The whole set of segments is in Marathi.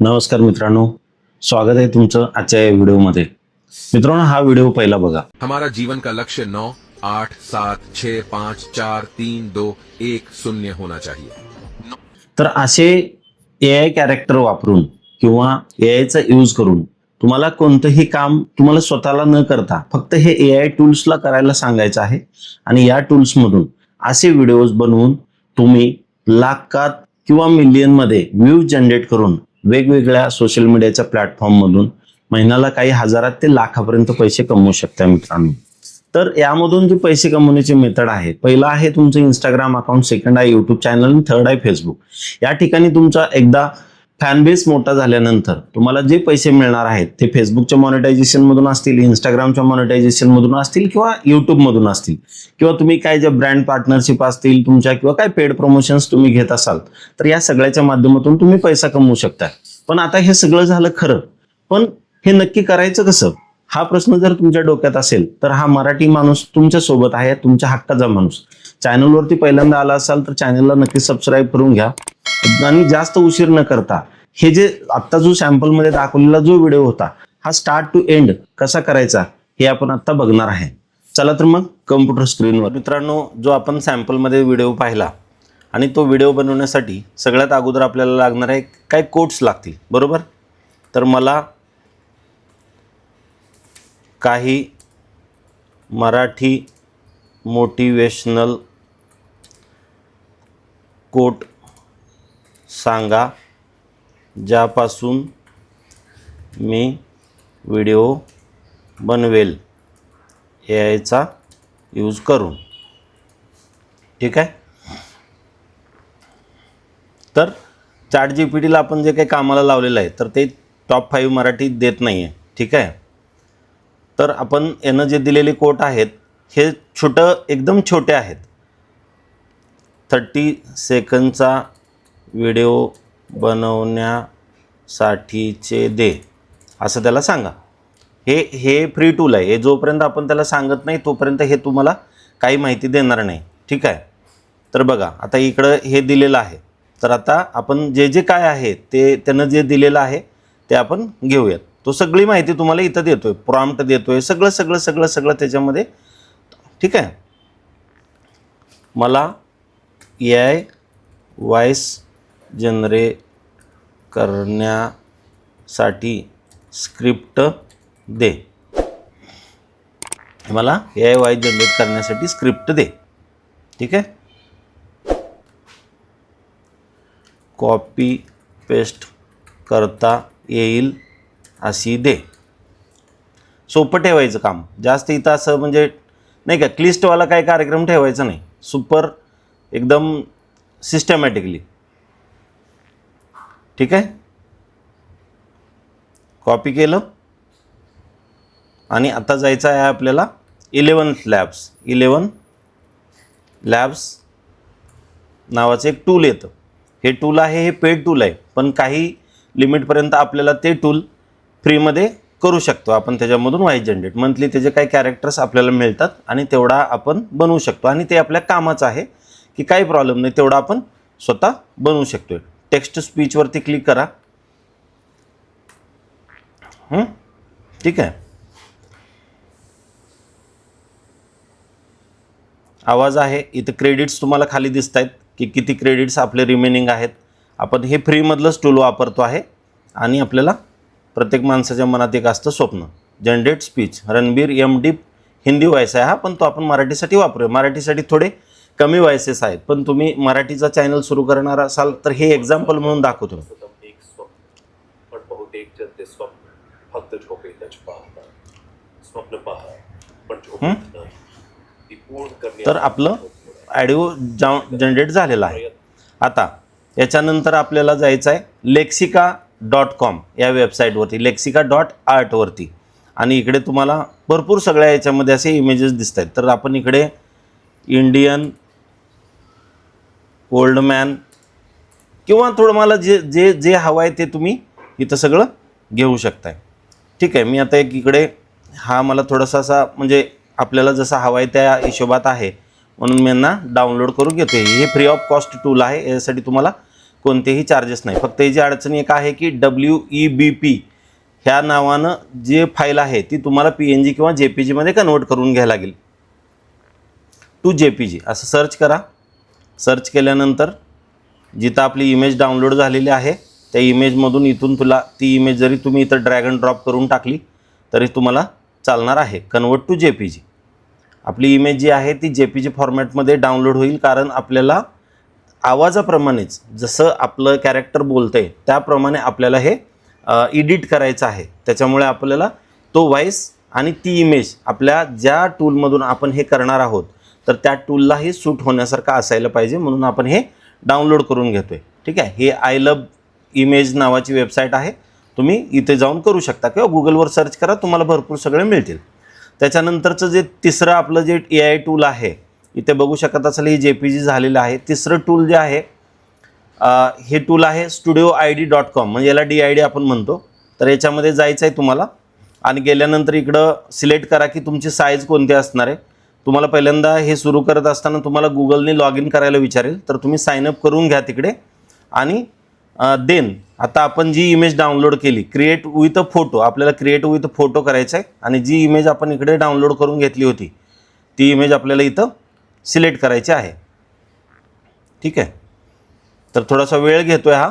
नमस्कार मित्रांनो स्वागत आहे तुमचं आजच्या या व्हिडिओमध्ये. मित्रांनो हा व्हिडिओ पहिला बघा. हमारा जीवन का लक्ष्य नौ आठ सात छह पाँच चार तीन दो एक शून्य होना चाहिए। तर असे ए आय कॅरेक्टर वापरून किंवा ए आयचा यूज करून तुम्हाला कोणतंही काम तुम्हाला स्वतःला न करता फक्त हे ए आय टूल्सला करायला सांगायचं आहे आणि या टूल्समधून असे व्हिडिओज बनवून तुम्ही लाखात किंवा मिलियनमध्ये व्ह्यूज जनरेट करून वेगवेगळ्या सोशल मीडियाच्या प्लॅटफॉर्ममधून महिन्याला काही हजारात ते लाखापर्यंत पैसे कमवू शकता मित्रांनो. तर यामधून जे पैसे कमवण्याचे मेथड आहे पहिलं आहे तुमचं इंस्टाग्राम अकाउंट सेकंड आहे युट्यूब चॅनल आणि थर्ड आहे फेसबुक या ठिकाणी तुमचा एकदा फॅन बेस मोठा झाल्यानंतर तुम्हाला जे पैसे मिळणार आहेत ते फेसबुकच्या मॉनिटायझेशन मधून असतील इंस्टाग्रामच्या मॉनिटायझेशन मधून असतील किंवा यूट्यूबमधून असतील. किंवा तुम्ही काय जे ब्रँड पार्टनरशिप असतील तुमच्या किंवा काय पेड प्रमोशन्स तुम्ही घेत असाल तर या सगळ्याच्या माध्यमातून तुम्ही पैसा कमवू शकता पण आता हे सगळं झालं खरं. पण हे नक्की करायचं कसं? हा प्रश्न जर तुमच्या डोक्यात असेल तर हा मराठी माणूस तुमच्यासोबत आहे तुमच्या हक्काचा माणूस. चॅनलवरती पहिल्यांदा आला असाल तर चॅनलला नक्की सबस्क्राईब करून घ्या. आणि जास्त उशीर न करता हे जे आत्ता जो सॅम्पलमध्ये दाखवलेला जो व्हिडिओ होता हा स्टार्ट टू एंड कसा करायचा हे आपण आत्ता बघणार आहे. चला तर मग कम्प्युटर स्क्रीनवर मित्रांनो जो आपण सॅम्पलमध्ये व्हिडिओ पाहिला आणि तो व्हिडिओ बनवण्यासाठी सगळ्यात अगोदर आपल्याला लागणार आहे काय कोट्स लागतील बरोबर? तर मला काही मराठी मोटिवेशनल कोट सांगा ज्यापासून मी व्हिडिओ बनवेल ए आयचा यूज करून. ठीक आहे? तर चॅट जी पी टीला आपण जे काही कामाला लावलेलं आहे तर ते टॉप फाईव्ह मराठी देत नाही आहे ठीक आहे? तर आपण यानं जे दिलेले कोट आहेत हे छोटं एकदम छोटे आहेत. थर्टी सेकंडचा व्हिडिओ बनवण्यासाठीचे दे असं त्याला सांगा. हे हे फ्री टूल आहे. हे जोपर्यंत आपण त्याला सांगत नाही तोपर्यंत हे तुम्हाला काही माहिती देणार नाही. ठीक आहे? तर बघा आता इकडं हे दिलेलं आहे. तर आता आपण जे जे काय आहे ते त्यानं जे दिलेलं आहे ते आपण घेऊयात. तो सगळी माहिती तुम्हाला इथं देतोय प्रॉम्प्ट देतोय सगळं सगळं सगळं सगळं त्याच्यामध्ये. ठीक आहे? मला ए आय व्हॉइस जनरे करण्यासाठी स्क्रिप्ट दे. मला ए आय व्हॉइस जनरेट करण्यासाठी स्क्रिप्ट दे. ठीक आहे? कॉपी पेस्ट करता येईल अशी दे. सोपं ठेवायचं काम. जास्त इथं असं म्हणजे नाही का क्लिस्टवाला काही कार्यक्रम ठेवायचा नाही. सुपर एकदम सिस्टमॅटिकली. ठीक आहे? कॉपी केलं. आणि आता जायचं आहे आपल्याला इलेवन लॅब्स. इलेवन लॅब्स नावाचं एक टूल येतं. हे टूल आहे हे पेड टूल आहे. पण काही लिमिटपर्यंत आपल्याला ते टूल फ्रीमध्ये करू शकतो. आपण त्याच्यामधून वाईज जनरेट मंथली त्याचे काही कॅरेक्टर्स आपल्याला मिळतात आणि तेवढा आपण बनवू शकतो. आणि ते आपल्या कामाचं आहे की काही प्रॉब्लेम नाही तेवढा आपण स्वतः बनवू शकतो टेक्स्ट स्पीचवरती क्लिक करा. ठीक आहे. आवाज आहे इथं क्रेडिट्स तुम्हाला खाली दिसत आहेत की किती क्रेडिट्स आपले रिमेनिंग आहेत. आपण हे फ्रीमधलंच टूल वापरतो आहे. आणि आपल्याला प्रत्येक माणसाच्या मनात एक असतं स्वप्न. Generate speech Ranbir M D Hindi voice आहे हा पण तो आपण मराठीसाठी वापरूया. मराठीसाठी थोडे कमी व्हॉइसेस आहेत. पण तुम्ही मराठीचा चॅनल सुरू करणार असाल तर हे एक्झाम्पल म्हणून दाखवतो तर आपलं ॲडिओ जा जनरेट झालेला आहे. आता याच्यानंतर आपल्याला जायचं आहे लेक्सिका डॉट कॉम या वेबसाईटवरती लेक्सिका डॉट आर्टवरती आणि इकडे तुम्हाला भरपूर सगळ्या याच्यामध्ये असे इमेजेस दिसत आहेत. तर आपण इकडे इंडियन ओल्ड मॅन किंवा थोडं मला जे जे जे हवं आहे ते तुम्ही इथं सगळं घेऊ शकताय. ठीक आहे मी आता एक इकडे हा मला थोडासा असा म्हणजे आपल्याला जसा हवा आहे त्या हिशोबात आहे. म्हणून मी यांना डाउनलोड करून घेतो हे फ्री ऑफ कॉस्ट टूल आहे. यासाठी तुम्हाला कोणतेही चार्जेस नाही. फक्त याची अडचण एक आहे की डब्ल्यू ई बी पी ह्या नावानं जे फाईल आहे ती तुम्हाला पी एन जी किंवा जे पी जीमध्ये कन्वर्ट करून घ्यायला लागेल. टू जे पी जी असं सर्च करा. सर्च केल्यानंतर जिथं आपली इमेज डाउनलोड झालेली आहे त्या इमेजमधून इथून तुला ती इमेज जरी तुम्ही इथं ड्रॅग अँड ड्रॉप करून टाकली तरी तुम्हाला चालणार आहे. Convert to J P G आपली इमेज जी आहे ती जे पी जी फॉर्मॅटमध्ये डाउनलोड होईल कारण आपल्याला आवाजाप्रमाणेच जसं आपलं कॅरेक्टर बोलतं आहे त्याप्रमाणे आपल्याला हे एडिट करायचं आहे. त्याच्यामुळे आपल्याला तो व्हॉईस आणि ती इमेज आपल्या ज्या टूलमधून आपण हे करणार आहोत तर त्या टूललाही सूट होण्यासारखं असायला पाहिजे म्हणून आपण हे डाउनलोड करून घेतो आहे ठीक आहे? हे आय लव इमेज नावाची वेबसाईट आहे. तुम्ही इथे जाऊन करू शकता किंवा गुगलवर सर्च करा तुम्हाला भरपूर सगळे मिळतील. त्याच्यानंतरचं जे तिसरं आपलं जे ए आय टूल आहे इथे बघू शकत असाल हे जे पी जी झालेलं आहे. तिसरं टूल जे आहे हे टूल आहे studio I D dot com म्हणजे याला डी आय डी आपण म्हणतो. तर याच्यामध्ये जायचं आहे तुम्हाला. आणि गेल्यानंतर इकडं सिलेक्ट करा की तुमची साईज कोणती असणार आहे. तुम्हाला पहिल्यांदा हे सुरू करत असताना तुम्हाला गुगलने लॉग इन करायला विचारेल. तर तुम्ही साईनअप करून घ्या तिकडे. आणि देन. आता आपण जी इमेज डाउनलोड केली क्रिएट विथ अ फोटो आपल्याला क्रिएट विथ अ फोटो करायचा आहे आणि जी इमेज आपण इकडे डाउनलोड करून घेतली होती ती इमेज आपल्याला इथं सिलेक्ट करायची आहे. ठीक आहे? तर थोडासा वेळ घेतो आहे हा.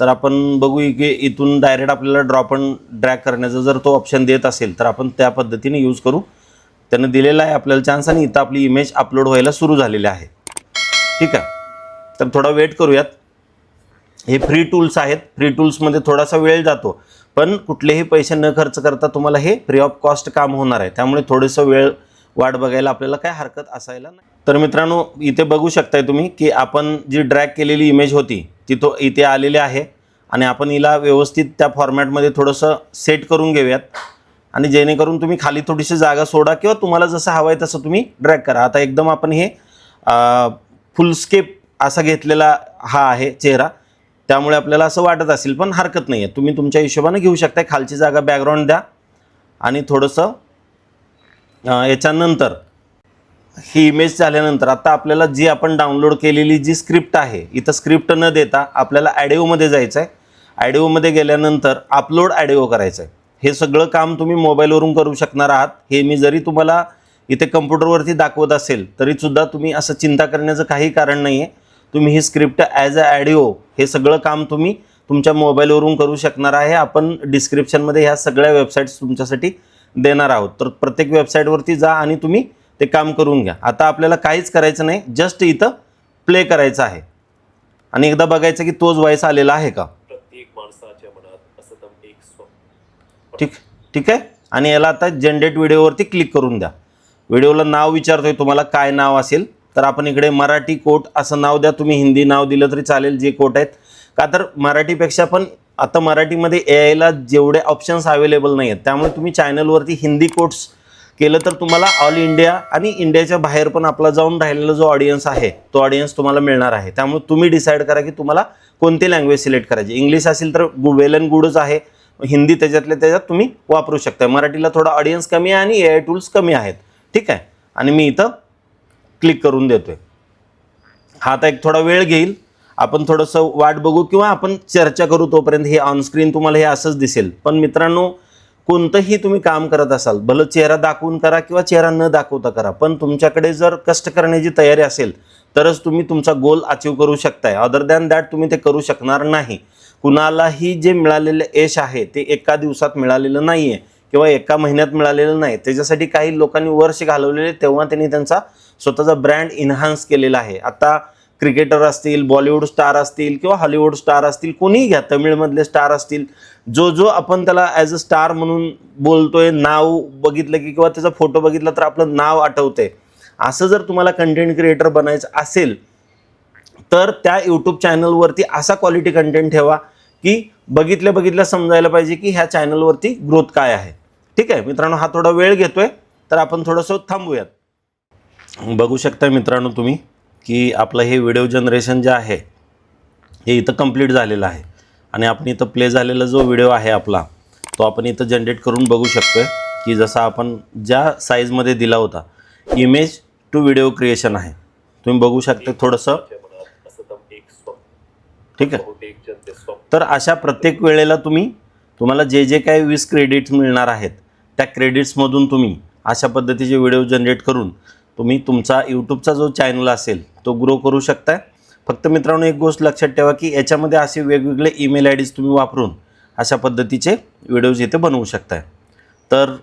तर आपण बघू की इथून डायरेक्ट आपल्याला ड्रॉप अँड ड्रॅग करण्याचा जर तो ऑप्शन देत असेल तर आपण त्या पद्धतीने यूज करू. त्यानं दिलेला आहे आपल्याला चान्स आणि इथं आपली इमेज अपलोड व्हायला सुरू झालेली आहे. ठीक आहे? तर थोडा वेट करूयात. हे फ्री टूल्स आहेत. फ्री टूल्समध्ये थोडासा वेळ जातो. पण कुठलेही पैसे न खर्च करता तुम्हाला हे फ्री ऑफ कॉस्ट काम होणार आहे. त्यामुळे थोडंसं वेळ वाट बघायला आपल्याला काय हरकत असायला नाही. तर मित्रांनो इथे बघू शकताय तुम्ही की आपण जी ड्रॅग केलेली इमेज होती ती तो इथे आलेली आहे. आणि आपण हिला व्यवस्थित त्या फॉर्मॅटमध्ये थोडंसं सेट करून घेऊयात. आणि जेणेकरून तुम्ही खाली थोडीशी जागा सोडा किंवा तुम्हाला जसं हवं आहे तसं तुम्ही ड्रॅग करा. आता एकदम आपण हे फुलस्केप असा घेतलेला हा आहे चेहरा. त्यामुळे आपल्याला असं वाटत असेल पण हरकत नाही आहे तुम्ही तुमच्या हिशोबाने घेऊ शकता खालची जागा बॅकग्राऊंड द्या आणि थोडंसं याच्यानंतर ही इमेज झाल्यानंतर आता आपल्याला जी आपण डाउनलोड केलेली जी स्क्रिप्ट आहे इथं स्क्रिप्ट न देता आपल्याला ॲडिओमध्ये जायचं आहे ॲडिओमध्ये गेल्यानंतर अपलोड ॲडिओ करायचं आहे हे सगळं काम तुम्ही मोबाईलवरून करू शकणार आहात. हे मी जरी तुम्हाला इथे कम्प्युटरवरती दाखवत असेल तरीसुद्धा तुम्ही असं चिंता करण्याचं काही कारण नाही आहे तुम्ही ही स्क्रिप्ट ॲज अ ॲडिओ हे सगळं काम तुम्ही तुमच्या मोबाईलवरून करू शकणार आहे. आपण डिस्क्रिप्शनमध्ये ह्या सगळ्या वेबसाईट्स तुमच्यासाठी देणार आहोत. तर प्रत्येक वेबसाईटवरती जा आणि तुम्ही ते काम करून घ्या. आता आपल्याला काहीच करायचं नाही. जस्ट इथं प्ले करायचं आहे. आणि एकदा बघायचं की तोच व्हायस आलेला आहे का? ठीक ठीक आहे? आणि याला आता जनरेट व्हिडिओवरती क्लिक करून द्या. व्हिडिओला नाव विचारतोय तुम्हाला काय नाव असेल. तर आपण इकडे मराठी कोट असं नाव द्या. तुम्ही हिंदी नाव दिलं तरी चालेल जे कोट आहेत. का तर मराठीपेक्षा पण आता मराठीमध्ये ए आयला जेवढे ऑप्शन्स अवेलेबल नाही आहेत त्यामुळे तुम्ही चॅनलवरती हिंदी कोट्स केलं तर तुम्हाला ऑल इंडिया आणि इंडियाच्या बाहेर पण आपला जाऊन राहिलेला जो ऑडियन्स आहे तो ऑडियन्स तुम्हाला मिळणार आहे. त्यामुळे तुम्ही डिसाईड करा की तुम्हाला कोणती लँग्वेज सिलेक्ट करायची. इंग्लिश असेल तर वेल अँड गुडच आहे. हिंदी त्याच्यातल्या त्याच्यात तुम्ही वापरू शकता मराठीला थोडा ऑडियन्स कमी आहे आणि ए आय टूल्स कमी आहेत. ठीक आहे? आणि मी इथं क्लिक करून देतोय. हा आता एक थोडा वेळ घेईल. आपण थोडंसं वाट बघू किंवा आपण चर्चा करू तोपर्यंत हे ऑनस्क्रीन तुम्हाला हे असंच दिसेल. पण मित्रांनो कोणतंही तुम्ही काम करत असाल भलं चेहरा दाखवून करा किंवा चेहरा न दाखवता करा पण तुमच्याकडे जर कष्ट करण्याची तयारी असेल तरच तुम्ही तुमचा गोल अचीव करू शकताय. अदर दॅन दॅट तुम्ही ते करू शकणार नाही. कुणालाही जे मिळालेलं यश आहे ते एका दिवसात मिळालेलं नाही आहे किंवा एका महिन्यात मिळालेलं नाही. त्याच्यासाठी काही लोकांनी वर्ष घालवलेले तेव्हा त्यांनी त्यांचा स्वतःचा ब्रँड इन्हान्स केलेला आहे. आता क्रिकेटर असतील बॉलिवूड स्टार असतील किंवा हॉलिवूड स्टार असतील कोणीही घ्या तमिळमधले स्टार असतील जो जो आपण त्याला ॲज अ स्टार म्हणून बोलतोय नाव बघितलं की किंवा त्याचा फोटो बघितला तर आपलं नाव आठवते असं जर तुम्हाला कंटेंट क्रिएटर बनायचं असेल तर त्या यूट्यूब चॅनलवरती असा क्वालिटी कंटेंट ठेवा की बघितल्या बघितल्या समजायला पाहिजे की ह्या चॅनलवरती ग्रोथ काय आहे. ठीक आहे? मित्रांनो हा थोडा वेळ घेतोय तर आपण थोडंसं थांबूयात. बघू शकता मित्रांनो तुम्ही की आपलं हे व्हिडिओ जनरेशन जे आहे हे इथं कंप्लीट झालेलं आहे. आणि आपण इथं प्ले झालेला जो व्हिडिओ आहे आपला तो आपण इथं जनरेट करून बघू शकतोय की जसा आपण ज्या साईजमध्ये दिला होता इमेज टू व्हिडिओ क्रिएशन आहे. तुम्ही बघू शकता थोडंसं. ठीक आहे. तर अशा प्रत्येक वेळेला तुम्ही तुम्हाला जे जे काही वीस क्रेडिट्स मिळणार आहेत त्या क्रेडिट्समधून तुम्ही अशा पद्धतीचे व्हिडिओ जनरेट करून तुम्ही तुमचा यूट्यूबचा जो चॅनल असेल तो ग्रो करू शकताय. फक्त मित्रांनो एक गोष्ट लक्षात ठेवा की याच्यामध्ये असे वेगवेगळे ईमेल आय डीज तुम्ही वापरून अशा पद्धतीचे व्हिडिओज इथे बनवू शकताय. तर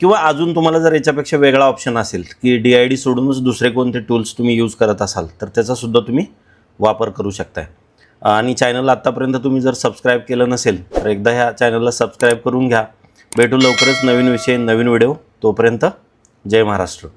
किंवा अजून तुम्हाला जर याच्यापेक्षा वेगळा ऑप्शन असेल की डी आय डी सोडूनच दुसरे कोणते टूल्स तुम्ही यूज करत असाल तर त्याचासुद्धा तुम्ही वापर करू शकताय. आणि चॅनल आत्तापर्यंत तुम्ही जर सबस्क्राईब केलं नसेल तर एकदा ह्या चॅनलला सबस्क्राईब करून घ्या. भेटू लवकरच नवीन विषय नवीन व्हिडिओ तोपर्यंत जय महाराष्ट्र.